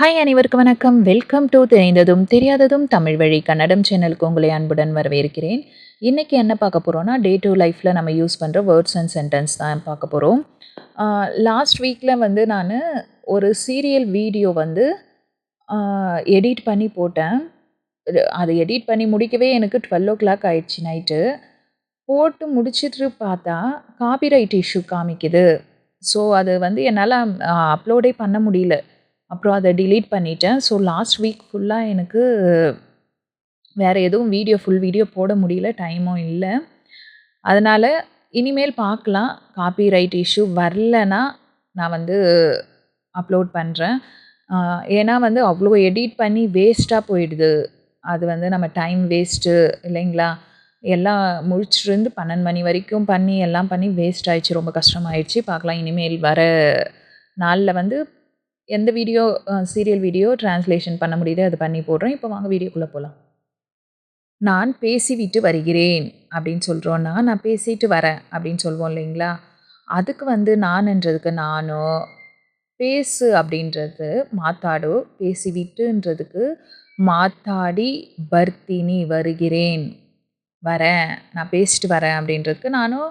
Hi அனைவருக்கும் வணக்கம். Welcome to தெரிந்ததும் தெரியாததும் தமிழ் வழி கன்னடம் சேனலுக்கு உங்களை அன்புடன் வரவேற்கிறேன். இன்றைக்கி என்ன பார்க்க போகிறோன்னா டே டு லைஃப்பில் நம்ம யூஸ் பண்ணுற வேர்ட்ஸ் அண்ட் சென்டென்ஸ் தான் பார்க்க போகிறோம் லாஸ்ட் வீக்கில் வந்து நான் ஒரு சீரியல் வீடியோ வந்து எடிட் பண்ணி போட்டேன். இது- அதை எடிட் பண்ணி முடிக்கவே எனக்கு டுவெல் ஓ கிளாக் ஆயிடுச்சு நைட்டு போட்டு முடிச்சிட்டு பார்த்தா காப்பிரைட் இஷ்யூ காமிக்குது. ஸோ அது வந்து என்னால் அப்லோடே பண்ண முடியல. அப்புறம் அதை டிலீட் பண்ணிட்டேன். ஸோ லாஸ்ட் வீக் ஃபுல்லாக எனக்கு வேறு எதுவும் வீடியோ ஃபுல் வீடியோ போட முடியல. டைமும் இல்லை. அதனால் இனிமேல் பார்க்கலாம். காப்பி ரைட் இஷ்யூ வரலன்னா நான் வந்து அப்லோட் பண்ணுறேன் ஏன்னா வந்து அவ்வளோ எடிட் பண்ணி வேஸ்ட்டாக போயிடுது. அது வந்து நம்ம டைம் வேஸ்ட்டு இல்லைங்களா? எல்லாம் முழிச்சிருந்து பன்னெண்டு மணி வரைக்கும் பண்ணி எல்லாம் பண்ணி வேஸ்ட் ஆயிடுச்சு. ரொம்ப கஷ்டமாயிடுச்சு. பார்க்கலாம். இனிமேல் வர நாளில் வந்து எந்த வீடியோ சீரியல் வீடியோ ட்ரான்ஸ்லேஷன் பண்ண முடியுதோ அது பண்ணி போடுறோம். இப்போ வாங்க வீடியோக்குள்ளே போகலாம் நான் பேசிவிட்டு வருகிறேன் அப்படின்னு சொல்கிறோன்னா நான் பேசிட்டு வரேன் அப்படின்னு சொல்லுவோம் இல்லைங்களா? அதுக்கு வந்து நான்ன்றதுக்கு நானோ பேசு அப்படின்றது மாத்தாடோ பேசிவிட்டுன்றதுக்கு மாத்தாடி பர்த்தினி வருகிறேன். வரேன் நான் பேசிட்டு வரேன் அப்படின்றதுக்கு நானும்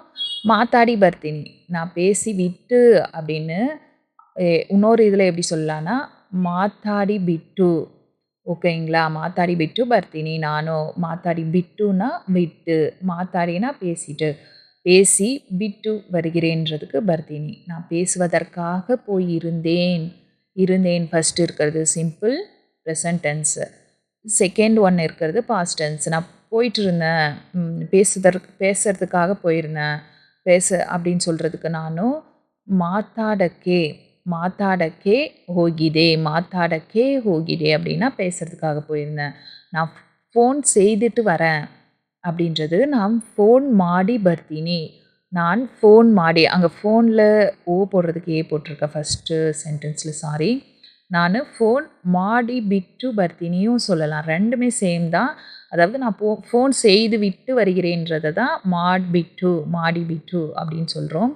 மாத்தாடி பர்த்தினி. நான் பேசி விட்டு அப்படின்னு இன்னொரு இதில் எப்படி சொல்லலான்னா மாத்தாடி பிட்டு. ஓகேங்களா? மாத்தாடி பிட்டு பர்த்தினி நானும் மாத்தாடி பிட்டுனா விட்டு. மாத்தாடினா பேசிட்டு. பேசி விட்டு வருகிறேன்றதுக்கு பர்த்தினி நான் பேசுவதற்காக போய் இருந்தேன் இருந்தேன் ஃபஸ்ட் இருக்கிறது simple present tense second one இருக்கிறது பாஸ்ட் டென்ஸ் நான் போயிட்டு இருந்தேன் பேசுதற்கு பேசுறதுக்காக போயிருந்தேன். பேச அப்படின்னு சொல்கிறதுக்கு நானும் மாத்தாடக்கே. ಮಾತಾಡಕ್ಕೆ ಹೋಗಿದೆ ಮಾತಾಡಕ್ಕೆ ಹೋಗಿದೆ அப்படின்னா பேசுறதுக்காக போயிருந்தேன் நான் ஃபோன் செய்துட்டு வரேன் அப்படின்றது நான் ஃபோன் மாடி பர்த்தினி நான் ஃபோன் மாடி அங்கே ஃபோனில் ஓ போடுறதுக்கு ஏ போட்டிருக்கேன் ஃபஸ்ட்டு சென்டென்ஸில் சாரி நான் ஃபோன் மாடி பிட்டு பர்த்தினியும் சொல்லலாம் ரெண்டுமே சேம் தான் அதாவது நான் போ ஃபோன் செய்து விட்டு வருகிறேன்றதை தான் மாட் பிட்டு மாடி பிட்டு அப்படின்னு சொல்கிறோம்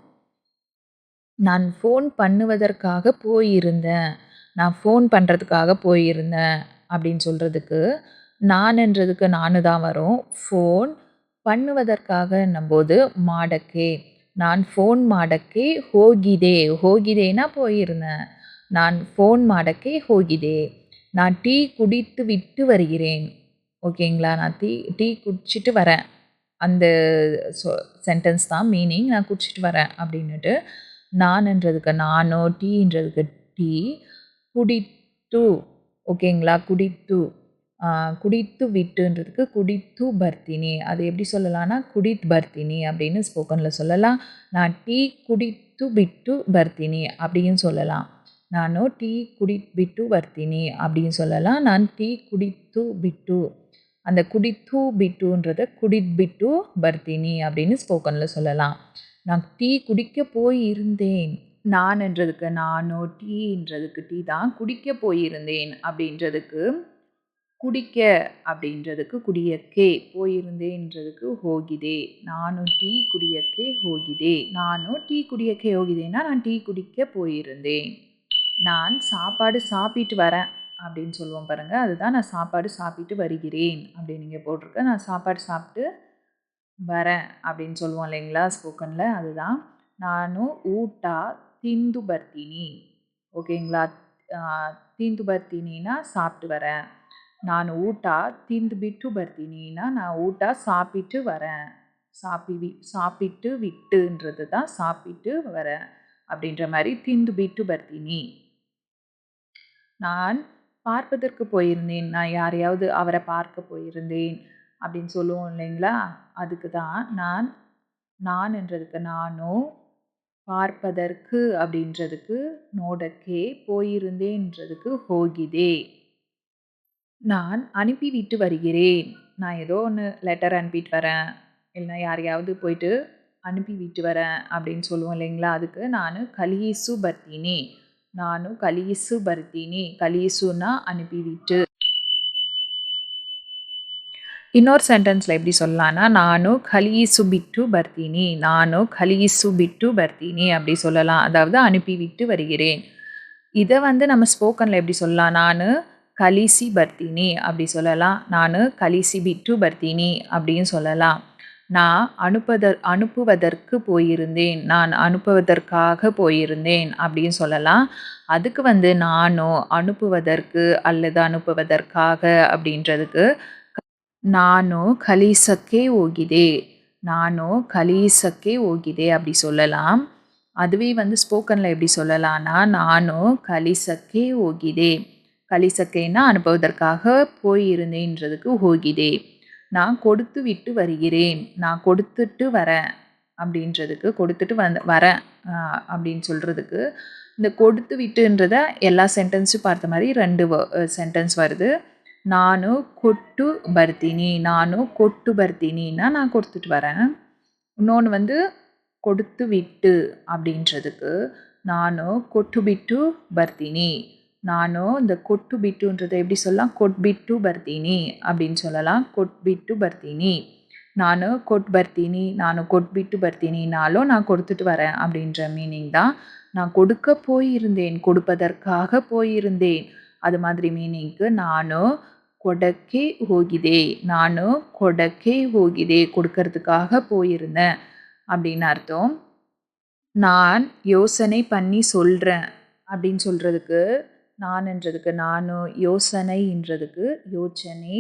நான் ஃபோன் பண்ணுவதற்காக போயிருந்தேன். நான் ஃபோன் பண்ணுறதுக்காக போயிருந்தேன் அப்படின்னு சொல்கிறதுக்கு நான்ன்றதுக்கு நானு தான் வரும். ஃபோன் பண்ணுவதற்காக போது மாடக்கே. நான் ஃபோன் மாடக்கே ஹோகிதே. ஹோகிதேனா போயிருந்தேன். நான் ஃபோன் மாடக்கே ஹோகிதே. நான் டீ குடித்து விட்டு வருகிறேன். ஓகேங்களா? நான் டீ டீ குடிச்சிட்டு வரேன். அந்த சென்டென்ஸ் தான் மீனிங் நான் குடிச்சிட்டு வரேன் அப்படின்னுட்டு நான்ன்றதுக்கு நானோ டீன்றதுக்கு டீ குடித்து ஓகேங்களா? குடித்து குடித்து விட்டுன்றதுக்கு குடித்து பர்த்தினி. அது எப்படி சொல்லலாம்னா குடித் பர்த்தினி அப்படின்னு ஸ்போக்கனில் சொல்லலாம். நான் டீ குடித்து விட்டு பர்த்தினி அப்படின்னு சொல்லலாம். நானும் டீ குடி விட்டு பர்த்தினி அப்படின்னு சொல்லலாம். நான் டீ குடித்து விட்டு அந்த குடித்து பிட்டுன்றத குடித் பிட்டு பர்த்தினி அப்படின்னு ஸ்போக்கனில் சொல்லலாம். நான் டீ குடிக்க போயிருந்தேன். நான்ன்றதுக்கு நானோ டீன்றதுக்கு டீ தான் குடிக்க போயிருந்தேன் அப்படின்றதுக்கு குடிக்க அப்படின்றதுக்கு குடியக்கே போயிருந்தேன்றதுக்கு ஹோகிதே. நானும் டீ குடியக்கே ஹோகிதே. நானும் டீ குடியக்கே ಹೋಗಿದ್ದೇன்னா நான் டீ குடிக்க போயிருந்தேன். நான் சாப்பாடு சாப்பிட்டு வரேன் அப்படின்னு சொல்லுவோம் பாருங்கள் அதுதான் நான் சாப்பாடு சாப்பிட்டு வருகிறேன் அப்படின்னு நீங்கள் போட்டிருக்க. நான் சாப்பாடு சாப்பிட்டு வரேன் அப்படின்னு சொல்லுவோம் இல்லைங்களா ஸ்போக்கனில் அதுதான். நானும் ಊಟ ತಿಂದು ಬರ್ತೀನಿ ಓಕೆங்களா ತಿಂದು ಬರ್ತೀನಿನಾ சாப்பிட்டு வரேன். நான் ನಾನು ಊಟ விட்டு ಬರ್ತೀನಿನಾ நான் ಊಟ சாப்பிட்டு வரேன். சாப்பி வி சாப்பிட்டு விட்டுன்றது தான் சாப்பிட்டு வரேன் அப்படின்ற மாதிரி திந்து விட்டு பர்த்தினி நான் பார்ப்பதற்கு போயிருந்தேன். நான் யாரையாவது அவரை பார்க்க போயிருந்தேன். அப்படின்னு சொல்லுவோம் இல்லைங்களா? அதுக்கு தான் நான் நான்ன்றதுக்கு நானும் பார்ப்பதற்கு அப்படின்றதுக்கு நோடக்கே போயிருந்தேன்றதுக்கு ஹோகிதே. நான் அனுப்பிவிட்டு வருகிறேன். நான் ஏதோ ஒன்று லெட்டர் அனுப்பிட்டு வரேன். இல்லைன்னா யாரையாவது போயிட்டு அனுப்பி விட்டு வரேன் அப்படின்னு சொல்லுவோம் இல்லைங்களா? அதுக்கு நான் கலீசு பர்த்தினி நானும் கலீசு பர்த்தினி கலியசுன்னா அனுப்பிவிட்டு. இன்னொரு சென்டென்ஸில் எப்படி சொல்லலாம்னா நானும் கலீசு பிட்டு பர்த்தினி நானும் கலீசு பிட்டு பர்த்தினி அப்படி சொல்லலாம். அதாவது அனுப்பி விட்டு வருகிறேன். இதை வந்து நம்ம ஸ்போக்கனில் எப்படி சொல்லலாம்? நான் கலிசி பர்த்தினி அப்படி சொல்லலாம். நான் கலிசி பிட்டு பர்த்தினி அப்படின்னு சொல்லலாம். நான் அனுப்பதற் அனுப்புவதற்கு போயிருந்தேன். நான் அனுப்புவதற்காக போயிருந்தேன் அப்படின்னு சொல்லலாம். அதுக்கு வந்து நானும் அனுப்புவதற்கு அல்லது அனுப்புவதற்காக அப்படின்றதுக்கு ನಾನು ಕಲಿಸಕ್ಕೆ ಹೋಗಿದೆ ನಾನು ಕಲಿಸಕ್ಕೆ ಹೋಗಿದೆ அப்படி சொல்லலாம் அதுவே வந்து ஸ்போக்கனில் எப்படி சொல்லலாம்னா நானும் கலிசக்கே ಹೋಗಿದೆ கலிசக்கைன்னா அனுப்புவதற்காக போயிருந்தேன்றதுக்கு ಹೋಗಿದೆ நான் கொடுத்து விட்டு வருகிறேன் நான் கொடுத்துட்டு வரேன் அப்படின்றதுக்கு கொடுத்துட்டு வந்து வரேன் அப்படின்னு சொல்கிறதுக்கு இந்த கொடுத்து விட்டுன்றத எல்லா சென்டென்ஸும் பார்த்த மாதிரி ரெண்டு சென்டென்ஸ் வருது நானும் கொட்டு பர்த்தினி நானும் கொட்டு ಬರ್ತೀನಿன்னா நான் கொடுத்துட்டு வரேன். இன்னொன்று வந்து கொடுத்து விட்டு அப்படின்றதுக்கு நானும் கொட்டு ಬಿಟ್ಟು பர்த்தினி நானும் இந்த கொட்டு பிட்டுன்றதை எப்படி சொல்லலாம்? கொட்பிட்டு பர்த்தினி அப்படின்னு சொல்லலாம். கொட்பிட்டு பர்த்தினி நான் கொட் பர்த்தினி நான் கொட்பிட்டு பர்த்தினினாலும் நான் கொடுத்துட்டு வரேன் அப்படின்ற மீனிங் தான். நான் கொடுக்க போயிருந்தேன் கொடுப்பதற்காக போயிருந்தேன். அது மாதிரி மீனிங்க்கு நானும் ಕೊಡಕ್ಕೆ ஹோகிதே நானும் கொடக்கே ஹோகிதே கொடுக்கறதுக்காக போயிருந்தேன் அப்படின்னு அர்த்தம். நான் யோசனை பண்ணி சொல்கிறேன் அப்படின்னு சொல்கிறதுக்கு நான்ன்றதுக்கு நானும் யோசனைன்றதுக்கு யோசனை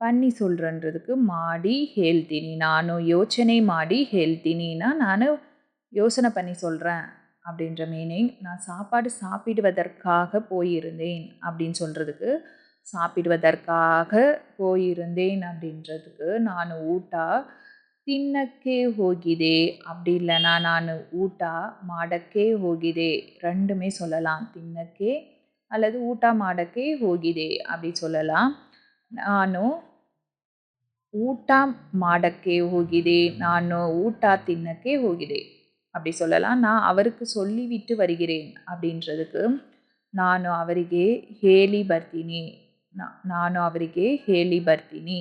பண்ணி சொல்கிறன்றதுக்கு மாடி ஹேல்த்தினி நானும் யோசனை மாடி ஹேல்த்தினா நானும் யோசனை பண்ணி சொல்கிறேன் அப்படின்ற மீனிங் நான் சாப்பாடு சாப்பிடுவதற்காக போயிருந்தேன் அப்படின்னு சொல்கிறதுக்கு சாப்பிடுவதற்காக போயிருந்தேன் அப்படின்றதுக்கு நான் ஊட்டா தின்னக்கே ಹೋಗಿದೆ அப்படி இல்லைனா நான் ಊಟ ಮಾಡಕ್ಕೆ ಹೋಗಿದೆ ரெண்டுமே சொல்லலாம் தின்னக்கே அல்லது ಊಟ ಮಾಡಕ್ಕೆ ಹೋಗಿದೆ அப்படி சொல்லலாம் ನಾನು ಊಟ ಮಾಡಕ್ಕೆ ಹೋಗಿದೆ ನಾನು ಊಟ ತಿನ್ನಕ್ಕೆ ಹೋಗಿದೆ அப்படி சொல்லலாம் நான் அவருக்கு சொல்லிவிட்டு வருகிறேன் அப்படின்றதுக்கு ನಾನು ಅವರಿಗೆ ಹೇಳಿ ಬರ್ತೀನಿ ನಾನು ಅವರಿಗೆ ಹೇಳಿ ಬರ್ತೀನಿ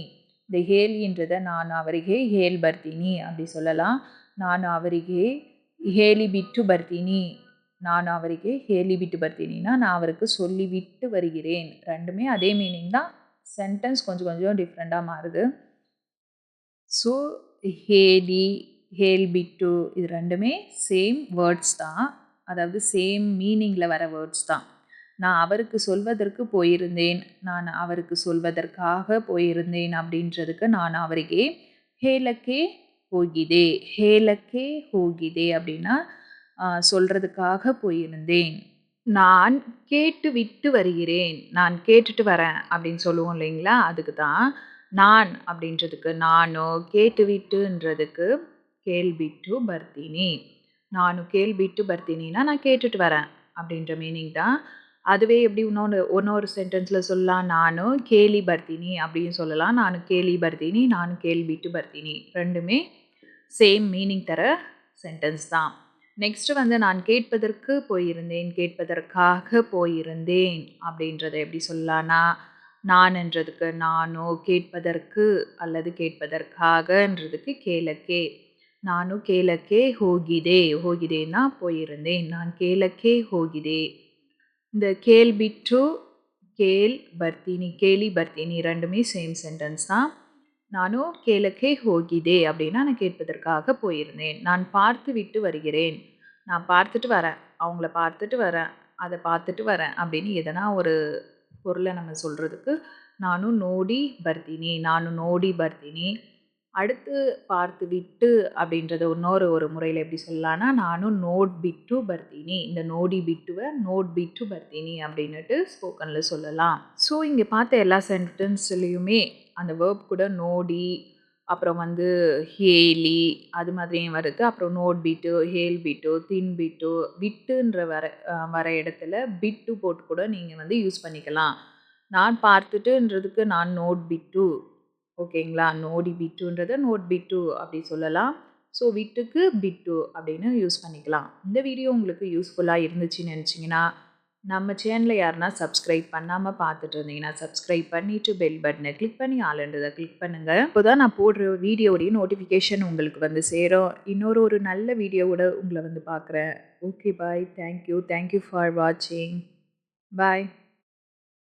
இந்த ஹேலின்றதை ನಾನು ಅವರಿಗೆ ಹೇಳಿ ಬರ್ತೀನಿ அப்படி சொல்லலாம் ನಾನು ಅವರಿಗೆ ಹೇಳಿ ಬಿಟ್ಟು ಬರ್ತೀನಿ நான் அவருக்கு ஹேலி விட்டு பர்த்தினின்னா நான் அவருக்கு சொல்லி விட்டு வருகிறேன் ரெண்டுமே அதே மீனிங் தான் சென்டென்ஸ் கொஞ்சம் கொஞ்சம் டிஃப்ரெண்ட்டாக மாறுது ஸோ ஹேலி ஹேல் பிட்டு இது ரெண்டுமே சேம் வேர்ட்ஸ் தான் அதாவது சேம் மீனிங்கில் வர வேர்ட்ஸ் தான் நான் அவருக்கு சொல்வதற்கு போயிருந்தேன். நான் அவருக்கு சொல்வதற்காக போயிருந்தேன் அப்படின்றதுக்கு நான் அவருக்கே ஹேலக்கே ಹೋಗಿದೆ ஹேலக்கே ಹೋಗಿದೆ அப்படின்னா சொல்கிறதுக்காக போயிருந்தேன். நான் கேட்டு விட்டு வருகிறேன் நான் கேட்டுட்டு வரேன் அப்படின்னு சொல்லுவோம் இல்லைங்களா? அதுக்கு தான் நான் அப்படின்றதுக்கு நானோ கேட்டு விட்டுன்றதுக்கு கேள்விட்டு பர்த்தினி நானும் கேள்விட்டு பர்த்தினின்னா நான் கேட்டுட்டு வரேன் அப்படின்ற மீனிங் தான் அதுவே எப்படி இன்னொன்று இன்னொரு சென்டென்ஸில் சொல்லலாம் நானும் கேலி பர்த்தினி அப்படின்னு சொல்லலாம். நானும் கேலி பர்த்தினி நானும் கேள்விட்டு பர்த்தினி ரெண்டுமே சேம் மீனிங் தர சென்டென்ஸ் தான். நெக்ஸ்ட்டு வந்து நான் கேட்பதற்கு போயிருந்தேன் கேட்பதற்காக போயிருந்தேன் அப்படின்றத எப்படி சொல்லலாம்னா நான்ன்றதுக்கு நானோ கேட்பதற்கு அல்லது கேட்பதற்காகன்றதுக்கு கேளக்கே நானும் கேளக்கே ஹோகிதே ஹோகிதேன்னா போயிருந்தேன். நான் கேளக்கே ஹோகிதே. இந்த கேள்வி டு கேல் பர்த்தினி கேலி பர்த்தினி ரெண்டுமே சேம் சென்டென்ஸ் தான். நானும் கேலக்கே ஹோகிதே அப்படின்னா நான் கேட்பதற்காக போயிருந்தேன். நான் பார்த்து விட்டு வருகிறேன். நான் பார்த்துட்டு வரேன். அவங்கள பார்த்துட்டு வரேன். அதை பார்த்துட்டு வரேன் அப்படின்னு எதனா ஒரு பொருளை நம்ம சொல்கிறதுக்கு நானும் நோடி பர்த்தினி நானும் நோடி பர்த்தினி அடுத்து பார்த்து விட்டு அப்படின்றத இன்னொரு ஒரு முறையில் எப்படி சொல்லலாம்னா நானும் நோட் பிட்டு பர்த்தினி இந்த நோடி பிட்டுவை நோட் பிட்டு பர்த்தினி அப்படின்னுட்டு ஸ்போக்கனில் சொல்லலாம். ஸோ இங்கே பார்த்த எல்லா சென்டென்ஸ்லேயுமே அந்த வேர்ப் கூட நோடி அப்புறம் வந்து ஹேலி அது மாதிரியும் வருது. அப்புறம் நோட் பிட்டு ஹேல் பிட்டு தின் பிட்டு விட்டுன்ற வர வர இடத்துல பிட்டு போட்டு கூட நீங்கள் வந்து யூஸ் பண்ணிக்கலாம். நான் பார்த்துட்டுன்றதுக்கு நான் நோட் பிட்டு ஓகேங்களா? நோடி பிட்டுன்றதை நோட் பிட்டு அப்படி சொல்லலாம். ஸோ விட்டுக்கு பிட்டு அப்படின்னு யூஸ் பண்ணிக்கலாம். இந்த வீடியோ உங்களுக்கு யூஸ்ஃபுல்லாக இருந்துச்சுன்னு நினச்சிங்கன்னா நம்ம சேனலில் யாருன்னா சப்ஸ்கிரைப் பண்ணாமல் பார்த்துட்டு இருந்தீங்கன்னா சப்ஸ்கிரைப் பண்ணிவிட்டு பெல் பட்டனை கிளிக் பண்ணி ஆளுன்றதை கிளிக் பண்ணுங்கள் இப்போ தான் நான் போடுற வீடியோடைய நோட்டிஃபிகேஷன் உங்களுக்கு வந்து சேரும். இன்னொரு ஒரு நல்ல வீடியோவோட உங்களை வந்து பார்க்குறேன். Okay bye thank you thank you for வாட்சிங் பாய்